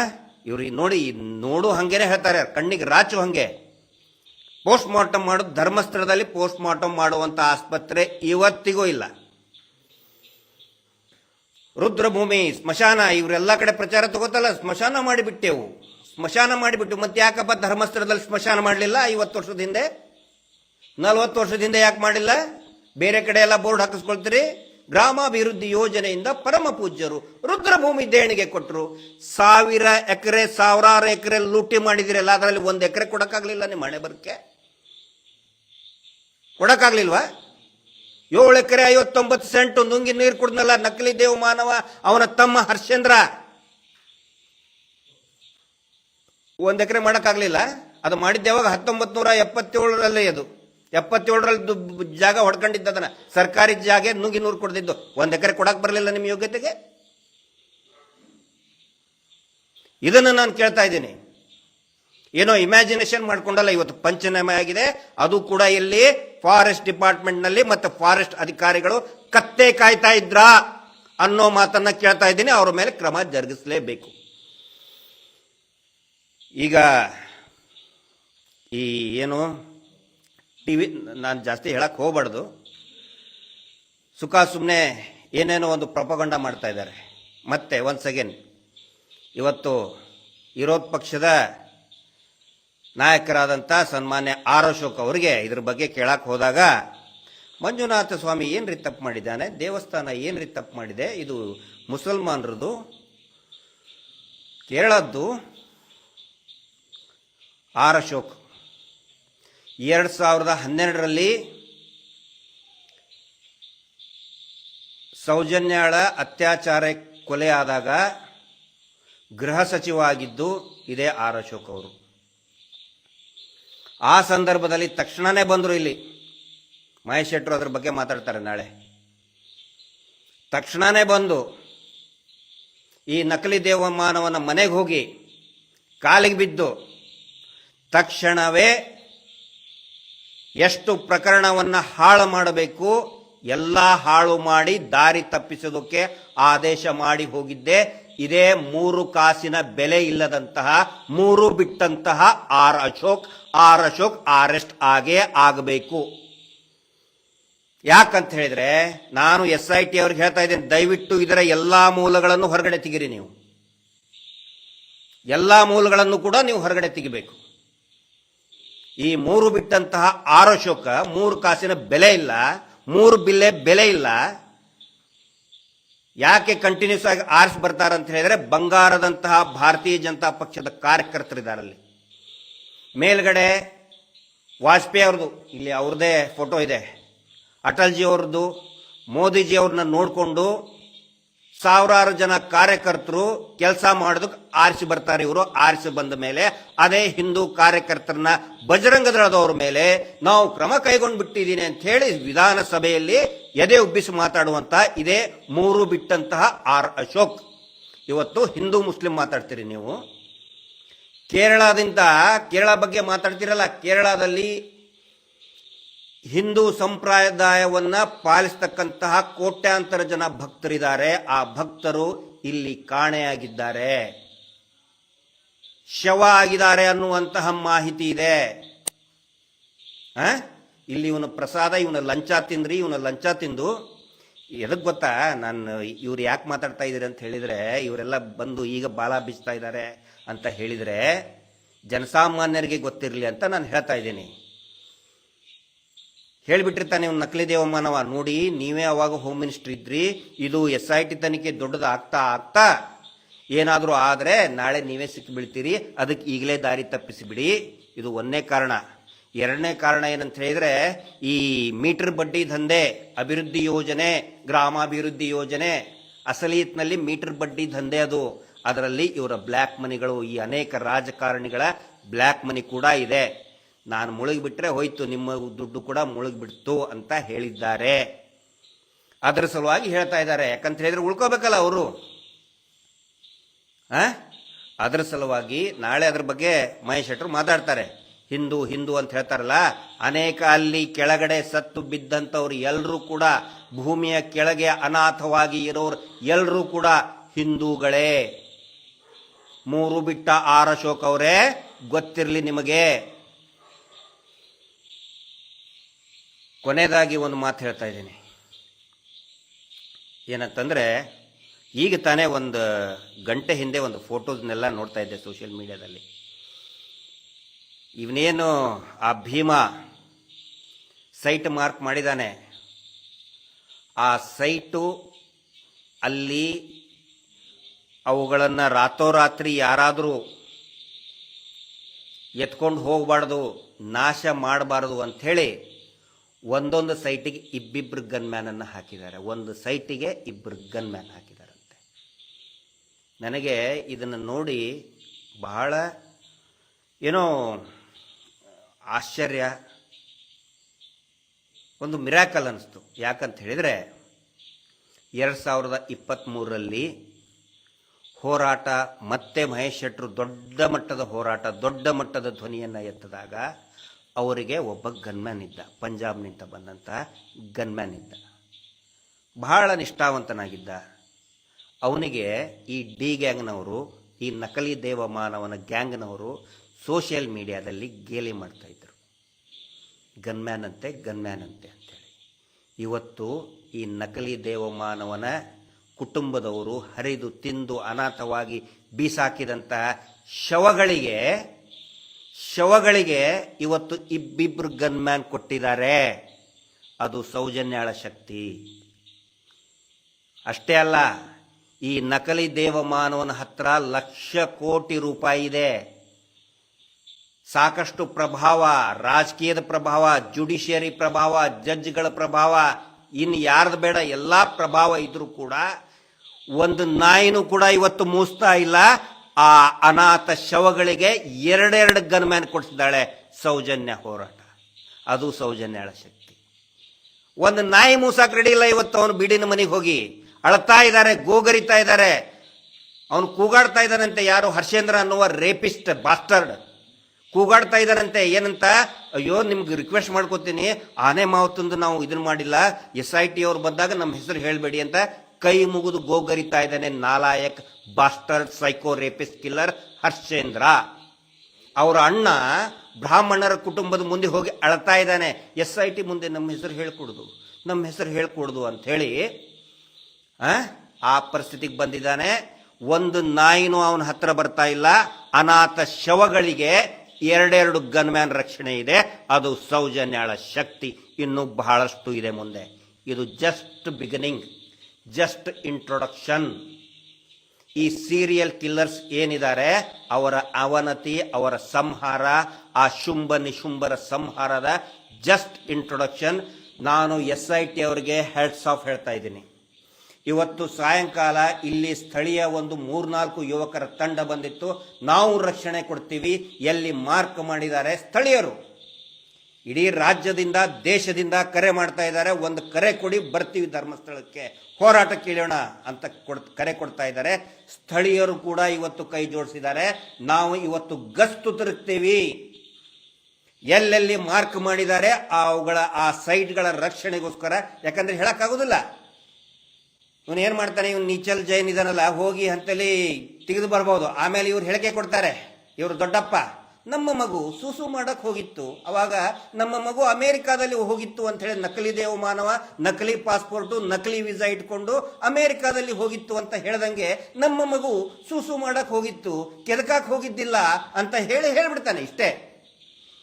ಇವ್ರು ನೋಡಿ ನೋಡು ಹಂಗೇನೆ ಹೇಳ್ತಾರೆ, ಕಣ್ಣಿಗೆ ರಾಚು ಹಂಗೆ. ಪೋಸ್ಟ್ ಮಾರ್ಟಮ್ ಮಾಡೋದು ಧರ್ಮಸ್ಥಳದಲ್ಲಿ ಪೋಸ್ಟ್ ಮಾರ್ಟಮ್ ಮಾಡುವಂತ ಆಸ್ಪತ್ರೆ ಇವತ್ತಿಗೂ ಇಲ್ಲ. ರುದ್ರಭೂಮಿ, ಸ್ಮಶಾನ, ಇವರೆಲ್ಲ ಕಡೆ ಪ್ರಚಾರ ತಗೋತಲ್ಲ, ಸ್ಮಶಾನ ಮಾಡಿಬಿಟ್ಟೆವು. ಸ್ಮಶಾನ ಮಾಡಿಬಿಟ್ಟು, ಮತ್ತೆ ಯಾಕಪ್ಪ ಧರ್ಮಸ್ಥಳದಲ್ಲಿ ಸ್ಮಶಾನ ಮಾಡಲಿಲ್ಲ? ಐವತ್ತು ವರ್ಷದ ಹಿಂದೆ? ನಲ್ವತ್ತು ವರ್ಷದ ಹಿಂದೆ ಯಾಕೆ ಮಾಡಿಲ್ಲ ಬೇರೆ ಕಡೆ ಎಲ್ಲ ಬೋರ್ಡ್ ಹಾಕಿಸ್ಕೊಳ್ತೀರಿ? ಗ್ರಾಮಾಭಿವೃದ್ಧಿ ಯೋಜನೆಯಿಂದ ಪರಮ ಪೂಜ್ಯರು ರುದ್ರಭೂಮಿ ದೇಣಿಗೆ ಕೊಟ್ಟರು ಸಾವಿರ ಎಕರೆ, ಸಾವಿರಾರು ಎಕರೆ ಲೂಟಿ ಮಾಡಿದಿರಲ್ಲ, ಅದರಲ್ಲಿ ಒಂದು ಎಕರೆ ಕೊಡಕ್ಕಾಗ್ಲಿಲ್ಲ ನಿಮ್ಮ ಹಣೆ ಬರಕ್ಕೆ? ಕೊಡಕ್ಕಾಗ್ಲಿಲ್ವಾ? ಏಳು ಎಕರೆ ಐವತ್ತೊಂಬತ್ತು ಸೆಂಟು ನುಂಗಿ ನೀರು ಕುಡ್ದಲ್ಲ ನಕಲಿ ದೇವ ಮಾನವ, ಅವನ ತಮ್ಮ ಹರ್ಷೇಂದ್ರ. ಒಂದು ಎಕರೆ ಮಾಡಕ್ಕಾಗ್ಲಿಲ್ಲ. ಅದು ಮಾಡಿದ್ದೆ ಯಾವಾಗ? ಹತ್ತೊಂಬತ್ತು ನೂರ ಎಪ್ಪತ್ತೇಳರಲ್ಲೇ ಅದು. ಎಪ್ಪತ್ತೇಳರಲ್ಲಿ ಜಾಗ ಜಾಗ ಹೊಡ್ಕೊಂಡಿದ್ದದನ್ನ ಸರ್ಕಾರಿ ಜಾಗ ನುಗ್ಗಿ ನೂರು ಕೊಡ್ತಿದ್ದು. ಒಂದು ಎಕರೆ ಕೊಡಕ್ ಬರಲಿಲ್ಲ ನಿಮ್ಮ ಯೋಗ್ಯತೆಗೆ? ಇದನ್ನು ನಾನು ಕೇಳ್ತಾ ಇದ್ದೀನಿ. ಏನೋ ಇಮ್ಯಾಜಿನೇಷನ್ ಮಾಡ್ಕೊಂಡಲ್ಲ ಇವತ್ತು ಪಂಚನಾಮೆ ಆಗಿದೆ. ಅದು ಕೂಡ ಇಲ್ಲಿ ಫಾರೆಸ್ಟ್ ಡಿಪಾರ್ಟ್ಮೆಂಟ್ನಲ್ಲಿ ಮತ್ತೆ ಫಾರೆಸ್ಟ್ ಅಧಿಕಾರಿಗಳು ಕತ್ತೆ ಕಾಯ್ತಾ ಇದ್ರಾ ಅನ್ನೋ ಮಾತನ್ನ ಕೇಳ್ತಾ ಇದ್ದೀನಿ. ಅವರ ಮೇಲೆ ಕ್ರಮ ಜರುಗಿಸಲೇಬೇಕು. ಈಗ ಈ ಏನು ಟಿ ವಿ ನಾನು ಜಾಸ್ತಿ ಹೇಳಕ್ಕೆ ಹೋಗ್ಬಾರ್ದು. ಸುಖ ಸುಮ್ಮನೆ ಏನೇನೋ ಒಂದು ಪ್ರಪಗಂಡ ಮಾಡ್ತಾ ಇದ್ದಾರೆ. ಮತ್ತೆ ಒನ್ಸ್ ಅಗೇನ್ ಇವತ್ತು ವಿರೋಧ ಪಕ್ಷದ ನಾಯಕರಾದಂಥ ಸನ್ಮಾನ್ಯ ಆರ್ ಅಶೋಕ್ ಅವರಿಗೆ ಇದ್ರ ಬಗ್ಗೆ ಕೇಳಕ್ ಹೋದಾಗ, ಮಂಜುನಾಥ ಸ್ವಾಮಿ ಏನ್ರಿ ತಪ್ಪು ಮಾಡಿದ್ದಾನೆ, ದೇವಸ್ಥಾನ ಏನ್ರಿ ತಪ್ಪು ಮಾಡಿದೆ, ಇದು ಮುಸಲ್ಮಾನರದು ಕೇರಳದ್ದು, ಆರ್ ಅಶೋಕ್ ಎರಡು ಸಾವಿರದ ಹನ್ನೆರಡರಲ್ಲಿ ಸೌಜನ್ಯಾಳ ಅತ್ಯಾಚಾರ ಕೊಲೆ ಆದಾಗ ಗೃಹ ಸಚಿವ ಆಗಿದ್ದು ಇದೇ ಆರ್ ಅಶೋಕ್ ಅವರು. ಆ ಸಂದರ್ಭದಲ್ಲಿ ತಕ್ಷಣನೇ ಬಂದರು ಇಲ್ಲಿ. ಮಹೇಶ್ ಶೆಟ್ಟರು ಅದ್ರ ಬಗ್ಗೆ ಮಾತಾಡ್ತಾರೆ ನಾಳೆ. ತಕ್ಷಣನೇ ಬಂದು ಈ ನಕಲಿ ದೇವಮಾನವನ ಮನೆಗೆ ಹೋಗಿ ಕಾಲಿಗೆ ಬಿದ್ದು ತಕ್ಷಣವೇ ಎಷ್ಟು ಪ್ರಕರಣವನ್ನು ಹಾಳು ಮಾಡಬೇಕು, ಎಲ್ಲ ಹಾಳು ಮಾಡಿ ದಾರಿ ತಪ್ಪಿಸೋದಕ್ಕೆ ಆದೇಶ ಮಾಡಿ ಹೋಗಿದ್ದೆ. ಇದೇ ಮೂರು ಕಾಸಿನ ಬೆಲೆ ಇಲ್ಲದಂತಹ, ಮೂರು ಬಿಟ್ಟಂತಹ R Ashok R Ashok arrest ಆಗೇ ಆಗಬೇಕು. ಯಾಕಂತ ಹೇಳಿದ್ರೆ, ನಾನು ಎಸ್ ಐ ಟಿ ಅವ್ರಿಗೆ ಹೇಳ್ತಾ ಇದ್ದೇನೆ, ದಯವಿಟ್ಟು ಇದರ ಎಲ್ಲಾ ಮೂಲಗಳನ್ನು ಹೊರಗಡೆ ತೆಗಿರಿ ನೀವು. ಎಲ್ಲಾ ಮೂಲಗಳನ್ನು ಕೂಡ ನೀವು ಹೊರಗಡೆ ತೆಗಿಬೇಕು. ಈ ಮೂರು ಬಿಟ್ಟಂತಹ ಆರು ಶೋಕ, ಮೂರು ಕಾಸಿನ ಬೆಲೆ ಇಲ್ಲ, ಮೂರು ಬಿಲ್ಲೆ ಬೆಲೆ ಇಲ್ಲ. ಯಾಕೆ ಕಂಟಿನ್ಯೂಸ್ ಆಗಿ ಆರಿಸಿ ಬರ್ತಾರೆ ಅಂತ ಹೇಳಿದ್ರೆ, ಬಂಗಾರದಂತಹ ಭಾರತೀಯ ಜನತಾ ಪಕ್ಷದ ಕಾರ್ಯಕರ್ತರಿದ್ದಾರಲ್ಲಿ ಮೇಲ್ಗಡೆ ವಾಜಪೇಯಿ ಅವ್ರದ್ದು, ಇಲ್ಲಿ ಅವ್ರದ್ದೇ ಫೋಟೋ ಇದೆ. ಅಟಲ್ಜಿ ಅವ್ರದ್ದು, ಮೋದಿಜಿ ಅವ್ರನ್ನ ನೋಡಿಕೊಂಡು ಸಾವಿರಾರು ಜನ ಕಾರ್ಯಕರ್ತರು ಕೆಲಸ ಮಾಡೋದಕ್ಕೆ ಆರಿಸಿ ಬರ್ತಾರೆ ಇವರು. ಆರಿಸಿ ಬಂದ ಮೇಲೆ ಅದೇ ಹಿಂದೂ ಕಾರ್ಯಕರ್ತರನ್ನ ಬಜರಂಗ ದಳದವ್ರ ಮೇಲೆ ನಾವು ಕ್ರಮ ಕೈಗೊಂಡು ಬಿಟ್ಟಿದ್ದೀನಿ ಅಂತ ಹೇಳಿ ವಿಧಾನಸಭೆಯಲ್ಲಿ ಎದೆ ಉಬ್ಬಿಸಿ ಮಾತಾಡುವಂತ ಇದೇ ಮೂರು ಬಿಟ್ಟಂತಹ ಆರ್ ಅಶೋಕ್. ಇವತ್ತು ಹಿಂದೂ ಮುಸ್ಲಿಂ ಮಾತಾಡ್ತೀರಿ ನೀವು. ಕೇರಳದಿಂದ ಕೇರಳ ಬಗ್ಗೆ ಮಾತಾಡ್ತಿರಲ್ಲ, ಕೇರಳದಲ್ಲಿ ಹಿಂದೂ ಸಂಪ್ರದಾಯವನ್ನ ಪಾಲಿಸ್ತಕ್ಕಂತಹ ಕೋಟ್ಯಾಂತರ ಜನ ಭಕ್ತರಿದ್ದಾರೆ. ಆ ಭಕ್ತರು ಇಲ್ಲಿ ಕಾಣೆಯಾಗಿದ್ದಾರೆ. ಶವ ಆಗಿದ್ದಾರೆ ಅನ್ನುವಂತಹ ಮಾಹಿತಿ ಇದೆ? ಇಲ್ಲಿ ಇವನ ಪ್ರಸಾದ, ಇವನ ಲಂಚ ತಿಂದ್ರಿ, ಇವನ ಲಂಚ ತಿಂದು. ಎದಕ್ ಗೊತ್ತಾ? ನಾನು ಇವ್ರು ಯಾಕೆ ಮಾತಾಡ್ತಾ ಇದ್ದೀರಿ ಅಂತ ಹೇಳಿದ್ರೆ, ಇವರೆಲ್ಲ ಬಂದು ಈಗ ಬಾಲ ಬಿಚ್ತಾ ಇದ್ದಾರೆ ಅಂತ ಹೇಳಿದ್ರೆ, ಜನಸಾಮಾನ್ಯರಿಗೆ ಗೊತ್ತಿರಲಿ ಅಂತ ನಾನು ಹೇಳ್ತಾ ಇದ್ದೀನಿ. ಹೇಳ್ಬಿಟ್ಟಿರ್ತಾನೆ ಇವ್ನು ನಕಲಿ ದೇವಮಾನವ ನೋಡಿ, ನೀವೇ ಅವಾಗ ಹೋಮ್ ಮಿನಿಸ್ಟರ್ ಇದ್ರಿ, ಇದು ಎಸ್ ಐ ಟಿ ತನಿಖೆ ದೊಡ್ಡದು ಆಗ್ತಾ ಆಗ್ತಾ ಏನಾದರೂ ಆದರೆ ನಾಳೆ ನೀವೇ ಸಿಕ್ಕಿ ಬೀಳ್ತೀರಿ ಅದಕ್ಕೆ ಈಗಲೇ ದಾರಿ ತಪ್ಪಿಸಿಬಿಡಿ. ಇದು ಒಂದನೇ ಕಾರಣ. ಎರಡನೇ ಕಾರಣ ಏನಂತ ಹೇಳಿದರೆ, ಈ ಮೀಟರ್ ಬಡ್ಡಿ ದಂಧೆ, ಅಭಿವೃದ್ಧಿ ಯೋಜನೆ, ಗ್ರಾಮಾಭಿವೃದ್ಧಿ ಯೋಜನೆ, ಅಸಲೀತ್ನಲ್ಲಿ ಮೀಟರ್ ಬಡ್ಡಿ ದಂಧೆ ಅದು. ಅದರಲ್ಲಿ ಇವರ ಬ್ಲ್ಯಾಕ್ ಮನಿಗಳು, ಈ ಅನೇಕ ರಾಜಕಾರಣಿಗಳ ಬ್ಲ್ಯಾಕ್ ಮನಿ ಕೂಡ ಇದೆ. ನಾನು ಮುಳುಗಿಬಿಟ್ರೆ ಹೋಯ್ತು, ನಿಮ್ಮ ದುಡ್ಡು ಕೂಡ ಮುಳುಗಿಬಿಡ್ತು ಅಂತ ಹೇಳಿದ್ದಾರೆ. ಅದರ ಸಲುವಾಗಿ ಹೇಳ್ತಾ ಇದ್ದಾರೆ. ಯಾಕಂತ ಹೇಳಿದ್ರೆ ಉಳ್ಕೋಬೇಕಲ್ಲ ಅವರು? ಅದರ ಸಲುವಾಗಿ ನಾಳೆ ಅದ್ರ ಬಗ್ಗೆ ಮಹೇಶ್ ಶೆಟ್ಟರು ಮಾತಾಡ್ತಾರೆ. ಹಿಂದೂ ಹಿಂದೂ ಅಂತ ಹೇಳ್ತಾರಲ್ಲ, ಅನೇಕ ಅಲ್ಲಿ ಕೆಳಗಡೆ ಸತ್ತು ಬಿದ್ದಂಥವ್ರು ಎಲ್ಲರೂ ಕೂಡ, ಭೂಮಿಯ ಕೆಳಗೆ ಅನಾಥವಾಗಿ ಇರೋರು ಎಲ್ಲರೂ ಕೂಡ ಹಿಂದೂಗಳೇ. ಮೂರು ಬಿಟ್ಟ ಆರ ಅಶೋಕ್ ಅವರೇ, ಗೊತ್ತಿರಲಿ ನಿಮಗೆ. ಕೊನೆಯದಾಗಿ ಒಂದು ಮಾತು ಹೇಳ್ತಾ ಇದ್ದೀನಿ. ಏನಂತಂದರೆ, ಈಗ ತಾನೇ ಒಂದು ಗಂಟೆ ಹಿಂದೆ ಒಂದು ಫೋಟೋಸ್ನೆಲ್ಲ ನೋಡ್ತಾ ಇದ್ದೆ ಸೋಷಿಯಲ್ ಮೀಡಿಯಾದಲ್ಲಿ. ಇವನೇನು ಆ ಭೀಮ ಸೈಟ್ ಮಾರ್ಕ್ ಮಾಡಿದ್ದಾನೆ ಆ ಸೈಟು ಅಲ್ಲಿ ಅವುಗಳನ್ನು ರಾತ್ರೋರಾತ್ರಿ ಯಾರಾದರೂ ಎತ್ಕೊಂಡು ಹೋಗಬಾರ್ದು, ನಾಶ ಮಾಡಬಾರ್ದು ಅಂಥೇಳಿ ಒಂದೊಂದು ಸೈಟಿಗೆ ಇಬ್ಬಿಬ್ರು ಗನ್ ಮ್ಯಾನನ್ನು ಹಾಕಿದ್ದಾರೆ. ಒಂದು ಸೈಟಿಗೆ ಇಬ್ಬರು ಗನ್ ಮ್ಯಾನ್ ಹಾಕಿದಾರಂತೆ ನನಗೆ ಇದನ್ನು ನೋಡಿ ಬಹಳ ಏನೋ ಆಶ್ಚರ್ಯ, ಒಂದು ಮಿರಾಕಲ್ ಅನ್ನಿಸ್ತು ಯಾಕಂತ ಹೇಳಿದರೆ, ಎರಡು ಸಾವಿರದ ಇಪ್ಪತ್ತ್ಮೂರರಲ್ಲಿ ಹೋರಾಟ, ಮತ್ತೆ ಮಹೇಶ್ ಶೆಟ್ಟರು ದೊಡ್ಡ ಮಟ್ಟದ ಹೋರಾಟ, ದೊಡ್ಡ ಮಟ್ಟದ ಧ್ವನಿಯನ್ನು ಎತ್ತದಾಗ ಅವರಿಗೆ ಒಬ್ಬ ಗನ್ಮ್ಯಾನ್ ಇದ್ದ ಪಂಜಾಬ್ನಿಂದ ಬಂದಂತಹ ಗನ್ಮ್ಯಾನ್ ಇದ್ದ. ಬಹಳ ನಿಷ್ಠಾವಂತನಾಗಿದ್ದ. ಅವನಿಗೆ ಈ ಡಿ ಗ್ಯಾಂಗ್ನವರು, ಈ ನಕಲಿ ದೇವಮಾನವನ ಗ್ಯಾಂಗ್ನವರು ಸೋಷಿಯಲ್ ಮೀಡಿಯಾದಲ್ಲಿ ಗೇಲಿ ಮಾಡ್ತಾ ಇದ್ರು. ಗನ್ಮ್ಯಾನ್ ಅಂತೆ ಗನ್ಮ್ಯಾನ್ ಅಂತೆ ಅಂತೇಳಿ. ಇವತ್ತು ಈ ನಕಲಿ ದೇವಮಾನವನ ಕುಟುಂಬದವರು ಹರಿದು ತಿಂದು ಅನಾಥವಾಗಿ ಬೀಸಾಕಿದಂತಹ ಶವಗಳಿಗೆ ಶವಗಳಿಗೆ ಇವತ್ತು ಇಬ್ಬಿಬ್ರು ಗನ್ಮ್ಯಾನ್ ಕೊಟ್ಟಿದ್ದಾರೆ. ಅದು ಸೌಜನ್ಯಾಳ ಶಕ್ತಿ. ಅಷ್ಟೇ ಅಲ್ಲ, ಈ ನಕಲಿ ದೇವಮಾನವನ ಹತ್ರ ಲಕ್ಷ ಕೋಟಿ ರೂಪಾಯಿ ಇದೆ. ಸಾಕಷ್ಟು ಪ್ರಭಾವ, ರಾಜಕೀಯದ ಪ್ರಭಾವ, ಜುಡಿಷಿಯರಿ ಪ್ರಭಾವ, ಜಡ್ಜ್ಗಳ ಪ್ರಭಾವ ಇನ್ನು ಯಾರ್ದು ಬೇಡ ಎಲ್ಲಾ ಪ್ರಭಾವ ಇದ್ರೂ ಕೂಡ ಒಂದು ನಾಯಿನೂ ಕೂಡ ಇವತ್ತು ಮೂಸ್ತಾ ಇಲ್ಲ. ಆ ಅನಾಥ ಶವಗಳಿಗೆ ಎರಡೆರಡು ಗನ್ಮ್ಯಾನ್ ಕೊಡಿಸಿದ್ದಾಳೆ. ಸೌಜನ್ಯ ಹೋರಾಟ. ಅದು ಸೌಜನ್ಯಳ ಶಕ್ತಿ. ಒಂದು ನಾಯಿ ಮೂಸಾಕ್ ರೆಡಿ ಇಲ್ಲ, ಇವತ್ತು ಅವನು ಬಿಡಿನ ಮನೆಗೆ ಹೋಗಿ. ಅಳ್ತಾ ಇದ್ದಾರೆ ಗೋಗರಿತಾ ಇದ್ದಾರೆ ಅವನು ಕೂಗಾಡ್ತಾ ಇದ್ದಾನಂತೆ ಯಾರು? ಹರ್ಷೇಂದ್ರ ಅನ್ನುವ ರೇಪಿಸ್ಟ್ ಬಾಸ್ಟರ್ಡ್ ಕೂಗಾಡ್ತಾ ಇದ್ದಾರಂತೆ ಏನಂತ? ಅಯ್ಯೋ, ನಿಮ್ಗೆ ರಿಕ್ವೆಸ್ಟ್ ಮಾಡ್ಕೋತೀನಿ. ಆನೆ ಮಾವತ್ತಂದು ನಾವು ಇದನ್ನ ಮಾಡಿಲ್ಲ. ಎಸ್ ಐ ಟಿ ಅವ್ರು ಬಂದಾಗ ನಮ್ಮ ಹೆಸರು ಹೇಳಬೇಡಿ ಅಂತ ಕೈ ಮುಗಿದು ಗೋಗರಿತಾ ಇದ್ದಾನೆ ನಾಲಾಯಕ್, bastard, psycho rapist killer Harshendra. ಅವರ ಅಣ್ಣ ಬ್ರಾಹ್ಮಣರ ಕುಟುಂಬದ ಮುಂದೆ ಹೋಗಿ ಅಳ್ತಾ ಇದ್ದಾನೆ. ಎಸ್ ಐ ಟಿ ಮುಂದೆ ನಮ್ಮ ಹೆಸರು ಹೇಳ್ಕೊಡುದು, ನಮ್ಮ ಹೆಸರು ಹೇಳ್ಕೊಡುದು ಅಂತ ಹೇಳಿ, ಆ? ಆ ಪರಿಸ್ಥಿತಿಗೆ ಬಂದಿದ್ದಾನೆ. ಒಂದು ನಾಯಿನೂ ಅವನ ಹತ್ರ ಬರ್ತಾ ಇಲ್ಲ. ಅನಾಥ ಶವಗಳಿಗೆ ಎರಡೆರಡು ಗನ್ಮ್ಯಾನ್ ರಕ್ಷಣೆ ಇದೆ. ಅದು ಸೌಜನ್ಯಾಳ ಶಕ್ತಿ ಇನ್ನೂ ಬಹಳಷ್ಟು ಇದೆ ಮುಂದೆ. ಇದು ಜಸ್ಟ್ ಬಿಗಿನಿಂಗ್ ಜಸ್ಟ್ ಇಂಟ್ರೊಡಕ್ಷನ್ ಈ ಸೀರಿಯಲ್ ಕಿಲ್ಲರ್ಸ್ ಏನಿದ್ದಾರೆ? ಅವರ ಅವನತಿ, ಅವರ ಸಂಹಾರ, ಆ ಶುಂಭ ನಿಶುಂಭರ ಸಂಹಾರದ ಜಸ್ಟ್ ಇಂಟ್ರೊಡಕ್ಷನ್ ನಾನು ಎಸ್ ಐ ಟಿ ಅವರಿಗೆ ಹೆಡ್ಸ್ ಆಫ್ ಹೇಳ್ತಾ ಇದ್ದೀನಿ. ಇವತ್ತು ಸಾಯಂಕಾಲ ಇಲ್ಲಿ ಸ್ಥಳೀಯ ಒಂದು ಮೂರ್ನಾಲ್ಕು ಯುವಕರ ತಂಡ ಬಂದಿತ್ತು. ನಾವು ರಕ್ಷಣೆ ಕೊಡ್ತೀವಿ. ಎಲ್ಲಿ ಮಾರ್ಕ್ ಮಾಡಿದ್ದಾರೆ? ಸ್ಥಳೀಯರು. ಇಡೀ ರಾಜ್ಯದಿಂದ, ದೇಶದಿಂದ ಕರೆ ಮಾಡ್ತಾ ಇದ್ದಾರೆ. ಒಂದು ಕರೆ ಕೊಡಿ, ಬರ್ತೀವಿ ಧರ್ಮಸ್ಥಳಕ್ಕೆ. ಹೋರಾಟಕ್ಕೆ ಕೇಳೋಣ ಅಂತ ಕೊಡ್, ಕರೆ ಕೊಡ್ತಾ ಇದ್ದಾರೆ. ಸ್ಥಳೀಯರು ಕೂಡ ಇವತ್ತು ಕೈ ಜೋಡಿಸಿದ್ದಾರೆ. ನಾವು ಇವತ್ತು ಗಸ್ತು ತಿರುಗ್ತೀವಿ. ಎಲ್ಲೆಲ್ಲಿ ಮಾರ್ಕ್ ಮಾಡಿದ್ದಾರೆ ಅವುಗಳ, ಆ ಸೈಟ್ಗಳ ರಕ್ಷಣೆಗೋಸ್ಕರ. ಯಾಕಂದ್ರೆ ಹೇಳಕ್ಕಾಗೋದಿಲ್ಲ. ಇವನು ಏನು ಮಾಡ್ತಾನೆ? ಇವನು ನೀಚಲ್ ಜೈನ್ ಇದನ್ನಲ್ಲ ಹೋಗಿ ಅಂತಲ್ಲಿ ತೆಗೆದು ಬರ್ಬೋದು. ಆಮೇಲೆ ಇವ್ರು ಹೇಳಿಕೆ ಕೊಡ್ತಾರೆ. ಇವರು ದೊಡ್ಡಪ್ಪ. ನಮ್ಮ ಮಗು ಸುಸು ಮಾಡಕ್ ಹೋಗಿತ್ತು. ಅವಾಗ ನಮ್ಮ ಮಗು ಅಮೇರಿಕಾದಲ್ಲಿ ಹೋಗಿತ್ತು ಅಂತ ಹೇಳಿ ನಕಲಿ ದೇವ ಮಾನವ, ನಕಲಿ ಪಾಸ್ಪೋರ್ಟ್ ನಕಲಿ ವೀಸಾ ಇಟ್ಕೊಂಡು ಅಮೇರಿಕಾದಲ್ಲಿ ಹೋಗಿತ್ತು ಅಂತ ಹೇಳ್ದಂಗೆ ನಮ್ಮ ಮಗು ಸುಸು ಮಾಡಕ್ ಹೋಗಿತ್ತು. ಕೆದಕಾಕ್ ಹೋಗಿದ್ದಿಲ್ಲ ಅಂತ ಹೇಳಿ ಹೇಳ್ಬಿಡ್ತಾನೆ ಇಷ್ಟೇ.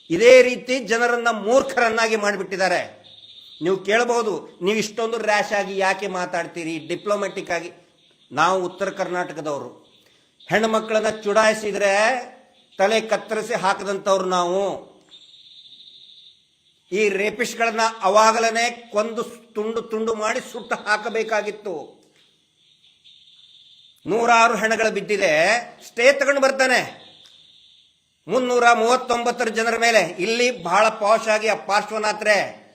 ಇದೇ ರೀತಿ ಜನರನ್ನ ಮೂರ್ಖರನ್ನಾಗಿ ಮಾಡಿಬಿಟ್ಟಿದ್ದಾರೆ. ನೀವು ಕೇಳಬಹುದು ನೀವು ಇಷ್ಟೊಂದು ರ್ಯಾಶ್ ಆಗಿ ಯಾಕೆ ಮಾತಾಡ್ತೀರಿ? ಡಿಪ್ಲೊಮ್ಯಾಟಿಕ್ ಆಗಿ. ನಾವು ಉತ್ತರ ಕರ್ನಾಟಕದವರು. ಹೆಣ್ಣು ಮಕ್ಕಳನ್ನ ಚುಡಾಯಿಸಿದ್ರೆ ತಲೆ ಕತ್ತರಿಸಿ ಹಾಕದಂಥವ್ರು ನಾವು. ಈ ರೇಪಿಸ್ಟ್ಗಳನ್ನ ಅವಾಗಲೇ ಕೊಂದು ತುಂಡು ತುಂಡು ಮಾಡಿ ಸುಟ್ಟು ಹಾಕಬೇಕಾಗಿತ್ತು. ನೂರಾರು ಹೆಣಗಳು ಬಿದ್ದಿದೆ. ಸ್ಟೇ ತಗೊಂಡು ಬರ್ತಾನೆ. ಮುನ್ನೂರ ಮೂವತ್ತೊಂಬತ್ತರ ಜನರ ಮೇಲೆ. ಇಲ್ಲಿ ಬಹಳ ಪಾಶ್ ಆಗಿ ಆ ಪಾರ್ಶ್ವನಾಥ್ರೆ.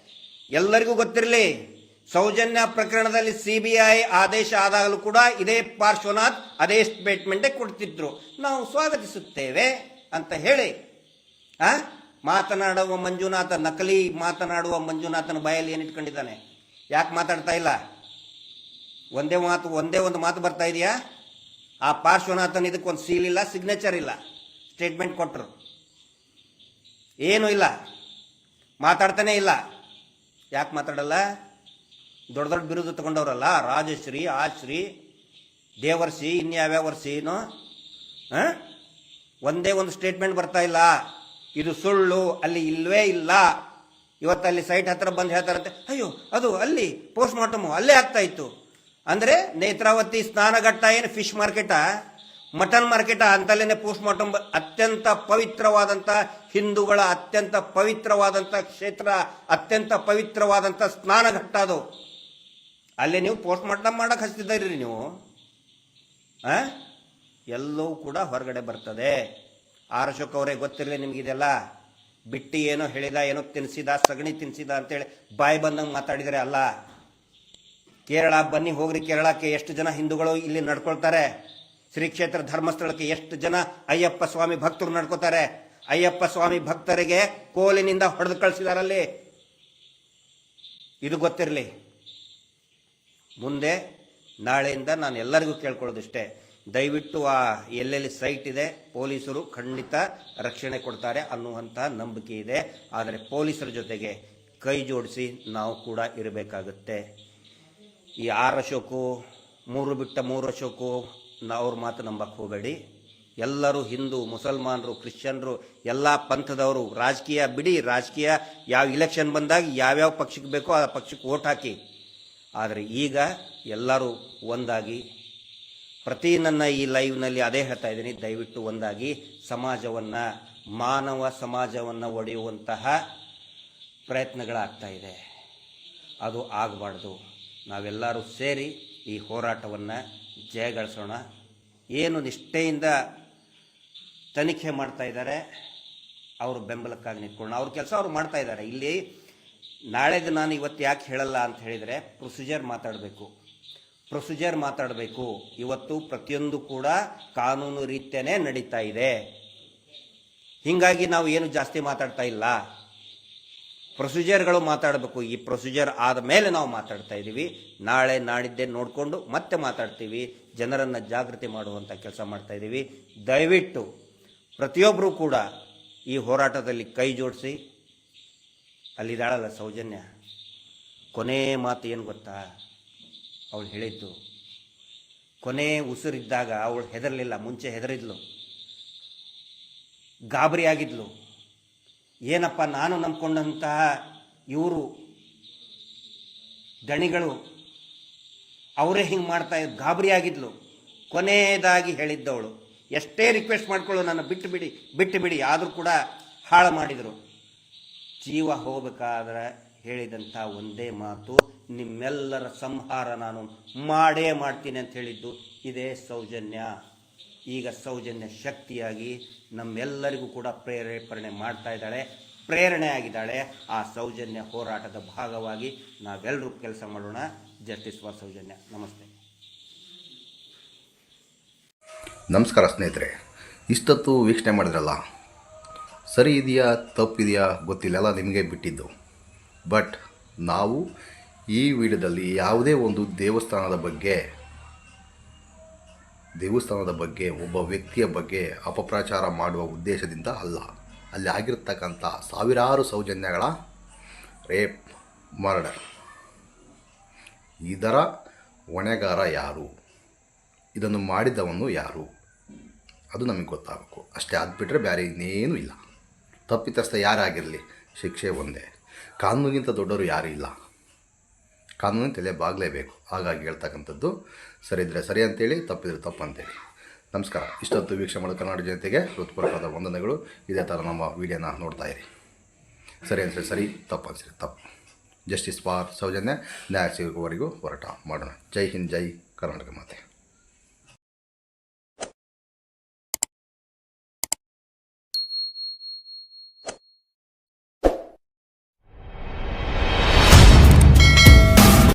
ಎಲ್ಲರಿಗೂ ಗೊತ್ತಿರಲಿ. ಸೌಜನ್ಯ ಪ್ರಕರಣದಲ್ಲಿ ಸಿಬಿಐ ಆದೇಶ ಆದಾಗಲೂ ಕೂಡ ಇದೇ ಪಾರ್ಶ್ವನಾಥ್ ಅದೇ ಸ್ಟೇಟ್ಮೆಂಟ್ ಕೊಡ್ತಿದ್ರು. ನಾವು ಸ್ವಾಗತಿಸುತ್ತೇವೆ ಅಂತ ಹೇಳಿ. ಆ? ಮಾತನಾಡುವ ಮಂಜುನಾಥ, ನಕಲಿ ಮಾತನಾಡುವ ಮಂಜುನಾಥನ ಬಾಯಲ್ಲಿ ಏನಿಟ್ಕೊಂಡಿದ್ದಾನೆ ಯಾಕೆ ಮಾತಾಡ್ತಾ ಇಲ್ಲ? ಒಂದೇ ಮಾತು, ಒಂದೇ ಒಂದು ಮಾತು ಬರ್ತಾ ಇದೆಯಾ? ಆ ಪಾರ್ಶ್ವನಾಥನ್ ಇದಕ್ಕೊಂದು ಸೀಲ್ ಇಲ್ಲ ಸಿಗ್ನೇಚರ್ ಇಲ್ಲ. ಸ್ಟೇಟ್ಮೆಂಟ್ ಕೊಟ್ಟರು ಏನೂ ಇಲ್ಲ. ಮಾತಾಡ್ತಾನೆ ಇಲ್ಲ. ಯಾಕೆ ಮಾತಾಡಲ್ಲ? ದೊಡ್ಡ ದೊಡ್ಡ ಬಿರುದು ತಗೊಂಡವರಲ್ಲ, ರಾಜಶ್ರೀ, ಆಶ್ರೀ, ದೇವರ್ಷಿ ಇನ್ಯಾವ್ಯಾವ ವರ್ಷಿನೋ ಹಾಂ? ಒಂದೇ ಒಂದು ಸ್ಟೇಟ್ಮೆಂಟ್ ಬರ್ತಾ ಇಲ್ಲ. ಇದು ಸುಳ್ಳು, ಅಲ್ಲಿ ಇಲ್ವೇ ಇಲ್ಲ. ಇವತ್ತು ಅಲ್ಲಿ ಸೈಟ್ ಹತ್ರ ಬಂದು ಹೇಳ್ತಾರಂತೆ, ಅಯ್ಯೋ, ಅದು ಅಲ್ಲಿ ಪೋಸ್ಟ್ ಮಾರ್ಟಮು ಅಲ್ಲೇ ಆಗ್ತಾ ಇತ್ತು. ಅಂದರೆ ನೇತ್ರಾವತಿ ಸ್ನಾನಘಟ್ಟ ಏನು ಫಿಶ್ ಮಾರ್ಕೆಟಾ ಮಟನ್ ಮಾರ್ಕೆಟ ಅಂತಲ್ಲೇ ಪೋಸ್ಟ್ ಮಾರ್ಟಮ್ ಅತ್ಯಂತ ಪವಿತ್ರವಾದಂಥ ಹಿಂದೂಗಳ ಅತ್ಯಂತ ಪವಿತ್ರವಾದಂಥ ಕ್ಷೇತ್ರ, ಅತ್ಯಂತ ಪವಿತ್ರವಾದಂಥ ಸ್ನಾನಘಟ್ಟ ಅದು. ಅಲ್ಲಿ ನೀವು ಪೋಸ್ಟ್ ಮಾರ್ಟಮ್ ಮಾಡಕ್ಕೆ ಹಚ್ತಿದ್ದೀರಿ ನೀವು. ಆ? ಎಲ್ಲವೂ ಕೂಡ ಹೊರಗಡೆ ಬರ್ತದೆ. ಆರ್ ಅಶೋಕ್ ಅವರೇ ಗೊತ್ತಿರಲಿ ನಿಮಗಿದೆಲ್ಲ ಬಿಟ್ಟಿ ಏನೋ ಹೇಳಿದ, ಏನೋ ತಿನ್ಸಿದ, ಸಗಣಿ ತಿನ್ಸಿದ ಅಂತೇಳಿ ಬಾಯಿ ಬಂದಂಗೆ ಮಾತಾಡಿದರೆ ಅಲ್ಲ. ಕೇರಳ ಬನ್ನಿ, ಹೋಗ್ರಿ ಕೇರಳಕ್ಕೆ ಎಷ್ಟು ಜನ ಹಿಂದೂಗಳು ಇಲ್ಲಿ ನಡ್ಕೊಳ್ತಾರೆ? ಶ್ರೀ ಕ್ಷೇತ್ರ ಧರ್ಮಸ್ಥಳಕ್ಕೆ ಎಷ್ಟು ಜನ ಅಯ್ಯಪ್ಪ ಸ್ವಾಮಿ ಭಕ್ತರು ನಡ್ಕೋತಾರೆ? ಅಯ್ಯಪ್ಪ ಸ್ವಾಮಿ ಭಕ್ತರಿಗೆ ಕೋಲಿನಿಂದ ಹೊಡೆದು ಕಳಿಸಿದಾರಲ್ಲಿ. ಇದು ಗೊತ್ತಿರಲಿ. ಮುಂದೆ ನಾಳೆಯಿಂದ ನಾನು ಎಲ್ಲರಿಗೂ ಕೇಳ್ಕೊಳ್ಳೋದಿಷ್ಟೇ. ದಯವಿಟ್ಟು ಆ ಎಲ್ಲೆಲ್ಲಿ ಸೈಟ್ ಇದೆ, ಪೊಲೀಸರು ಖಂಡಿತ ರಕ್ಷಣೆ ಕೊಡ್ತಾರೆ ಅನ್ನುವಂತಹ ನಂಬಿಕೆ ಇದೆ. ಆದರೆ ಪೊಲೀಸರ ಜೊತೆಗೆ ಕೈ ಜೋಡಿಸಿ ನಾವು ಕೂಡ ಇರಬೇಕಾಗುತ್ತೆ. ಈ ಆರು ಅಶೋಕು, ಮೂರು ಬಿಟ್ಟ ಮೂರು ಅಶೋಕು ಅವ್ರ ಮಾತು ನಂಬಕ್ಕೆ ಹೋಗಬೇಡಿ. ಎಲ್ಲರೂ ಹಿಂದೂ, ಮುಸಲ್ಮಾನರು, ಕ್ರಿಶ್ಚಿಯನ್ರು, ಎಲ್ಲ ಪಂಥದವರು, ರಾಜಕೀಯ ಬಿಡಿ, ರಾಜಕೀಯ, ಯಾವ ಇಲೆಕ್ಷನ್ ಬಂದಾಗ ಯಾವ್ಯಾವ ಪಕ್ಷಕ್ಕೆ ಬೇಕೋ ಆ ಪಕ್ಷಕ್ಕೆ ಓಟ್ ಹಾಕಿ. ಆದರೆ ಈಗ ಎಲ್ಲರೂ ಒಂದಾಗಿ, ಪ್ರತಿ ನನ್ನ ಈ ಲೈವ್ನಲ್ಲಿ ಅದೇ ಹೇಳ್ತಾ ಇದ್ದೀನಿ, ದಯವಿಟ್ಟು ಒಂದಾಗಿ, ಸಮಾಜವನ್ನು, ಮಾನವ ಸಮಾಜವನ್ನು ಒಡೆಯುವಂತಹ ಪ್ರಯತ್ನಗಳಾಗ್ತಾ ಇದೆ. ಅದು ಆಗಬಾರ್ದು. ನಾವೆಲ್ಲರೂ ಸೇರಿ ಈ ಹೋರಾಟವನ್ನು ಜಯಗಳಿಸೋಣ. ಏನು ನಿಷ್ಠೆಯಿಂದ ತನಿಖೆ ಮಾಡ್ತಾ ಇದ್ದಾರೆ, ಅವರು ಬೆಂಬಲಕ್ಕಾಗಿ ನಿಂತ್ಕೊಳ್ಳೋಣ. ಅವ್ರ ಕೆಲಸ ಅವ್ರು ಮಾಡ್ತಾ ಇದ್ದಾರೆ. ಇಲ್ಲಿ ನಾಳೆದು ನಾನು ಇವತ್ತು ಯಾಕೆ ಹೇಳಲ್ಲ ಅಂತ ಹೇಳಿದರೆ ಪ್ರೊಸೀಜರ್ ಮಾತಾಡಬೇಕು. ಪ್ರೊಸೀಜರ್ ಮಾತಾಡಬೇಕು. ಇವತ್ತು ಪ್ರತಿಯೊಂದು ಕೂಡ ಕಾನೂನು ರೀತಿಯೇ ನಡೀತಾ ಇದೆ. ಹೀಗಾಗಿ ನಾವು ಏನು ಜಾಸ್ತಿ ಮಾತಾಡ್ತಾ ಇಲ್ಲ. ಪ್ರೊಸೀಜರ್ಗಳು ಮಾತಾಡಬೇಕು. ಈ ಪ್ರೊಸೀಜರ್ ಆದ ಮೇಲೆ ನಾವು ಮಾತಾಡ್ತಾ ಇದ್ದೀವಿ ನಾಳೆ ನಾಡಿದ್ದೆ ನೋಡಿಕೊಂಡು ಮತ್ತೆ ಮಾತಾಡ್ತೀವಿ. ಜನರನ್ನು ಜಾಗೃತಿ ಮಾಡುವಂಥ ಕೆಲಸ ಮಾಡ್ತಾ ಇದ್ದೀವಿ ದಯವಿಟ್ಟು ಪ್ರತಿಯೊಬ್ಬರೂ ಕೂಡ ಈ ಹೋರಾಟದಲ್ಲಿ ಕೈ ಜೋಡಿಸಿ ಅಲ್ಲಿದ್ದಾಳಲ್ಲ ಸೌಜನ್ಯ. ಕೊನೆ ಮಾತು ಏನು ಗೊತ್ತಾ? ಅವಳು ಹೇಳಿದ್ದು, ಕೊನೆ ಉಸಿರಿದ್ದಾಗ ಅವಳು ಹೆದರಲಿಲ್ಲ, ಮುಂಚೆ ಹೆದರಿದ್ಲು. ಗಾಬರಿ ಆಗಿದ್ಲು ಏನಪ್ಪ ನಾನು ನಂಬ್ಕೊಂಡಂತಹ ಇವರು, ದಣಿಗಳು, ಅವರೇ ಹಿಂಗೆ ಮಾಡ್ತಾ ಗಾಬರಿಯಾಗಿದ್ಲು. ಕೊನೆಯದಾಗಿ ಹೇಳಿದ್ದವಳು, ಎಷ್ಟೇ ರಿಕ್ವೆಸ್ಟ್ ಮಾಡ್ಕೊಳ್ಳೋ ನನ್ನ ಬಿಟ್ಟು ಬಿಡಿ ಬಿಟ್ಟು ಬಿಡಿ, ಆದರೂ ಕೂಡ ಹಾಳು ಮಾಡಿದರು. ಜೀವ ಹೋಗಬೇಕಾದ್ರೆ ಹೇಳಿದಂಥ ಒಂದೇ ಮಾತು, ನಿಮ್ಮೆಲ್ಲರ ಸಂಹಾರ ನಾನು ಮಾಡೇ ಮಾಡ್ತೀನಿ ಅಂತ ಹೇಳಿದ್ದು ಇದೇ ಸೌಜನ್ಯ. ಈಗ ಸೌಜನ್ಯ ಶಕ್ತಿಯಾಗಿ ನಮ್ಮೆಲ್ಲರಿಗೂ ಕೂಡ ಪ್ರೇರೇಪಣೆ ಮಾಡ್ತಾ ಇದ್ದಾಳೆ, ಪ್ರೇರಣೆ ಆಗಿದ್ದಾಳೆ. ಆ ಸೌಜನ್ಯ ಹೋರಾಟದ ಭಾಗವಾಗಿ ನಾವೆಲ್ಲರೂ ಕೆಲಸ ಮಾಡೋಣ. ಜಸ್ಟಿಸ್ ಫಾರ್ ಸೌಜನ್ಯ, ನಮಸ್ತೆ. ನಮಸ್ಕಾರ ಸ್ನೇಹಿತರೆ, ಇಷ್ಟೊತ್ತು ವೀಕ್ಷಣೆ ಮಾಡಿದ್ರಲ್ಲ ಸರಿ ಇದೆಯಾ ತಪ್ಪಿದೆಯಾ ಗೊತ್ತಿಲ್ಲ, ಎಲ್ಲ ನಿಮಗೆ ಬಿಟ್ಟಿದ್ದು. ಬಟ್ ನಾವು ಈ ವಿಡಿಯೋದಲ್ಲಿ ಯಾವುದೇ ಒಂದು ದೇವಸ್ಥಾನದ ಬಗ್ಗೆ ದೇವಸ್ಥಾನದ ಬಗ್ಗೆ, ಒಬ್ಬ ವ್ಯಕ್ತಿಯ ಬಗ್ಗೆ ಅಪಪ್ರಚಾರ ಮಾಡುವ ಉದ್ದೇಶದಿಂದ ಅಲ್ಲ. ಅಲ್ಲಿ ಆಗಿರತಕ್ಕಂಥ ಸಾವಿರಾರು ಸೌಜನ್ಯಗಳ ರೇಪ್, ಮರ್ಡರ್. ಇದರ ಹೊಣೆಗಾರ ಯಾರು? ಇದನ್ನು ಮಾಡಿದವನು ಯಾರು? ಅದು ನಮಗೆ ಗೊತ್ತಾಗಬೇಕು. ಅಷ್ಟೇ ಅದು ಬಿಟ್ಟರೆ ಬೇರೆ ಇನ್ನೇನೂ ಇಲ್ಲ. ತಪ್ಪಿತಸ್ಥ ಯಾರಾಗಿರಲಿ ಶಿಕ್ಷೆ ಒಂದೇ. ಕಾನೂನಿಗಿಂತ ದೊಡ್ಡವರು ಯಾರೂ ಇಲ್ಲ. ಕಾನೂನಿನ ತಲೆ ಬಾಗಲೇಬೇಕು. ಹಾಗಾಗಿ ಹೇಳ್ತಕ್ಕಂಥದ್ದು, ಸರಿ ಇದ್ದರೆ ಸರಿ ಅಂತೇಳಿ, ತಪ್ಪಿದ್ರೆ ತಪ್ಪು ಅಂತೇಳಿ. ನಮಸ್ಕಾರ. ಇಷ್ಟೊತ್ತು ವೀಕ್ಷಣೆ ಮಾಡೋ ಕನ್ನಡ ಜನತೆಗೆ ಹೃತ್ಪೂರ್ವಕವಾದ ವಂದನೆಗಳು. ಇದೇ ಥರ ನಮ್ಮ ವಿಡಿಯೋನ ನೋಡ್ತಾ ಇರಿ. ಸರಿ ಅನ್ಸರಿ ಸರಿ, ತಪ್ಪು ಅನ್ಸರಿ ತಪ್ಪು. ಜಸ್ಟಿಸ್ ಫಾರ್ ಸೌಜನ್ಯ, ನ್ಯಾಯ ಸಿಗುವವರೆಗೂ ಹೋರಾಟ ಮಾಡೋಣ. ಜೈ ಹಿಂದ್, ಜೈ ಕರ್ನಾಟಕ ಮಾತೆ.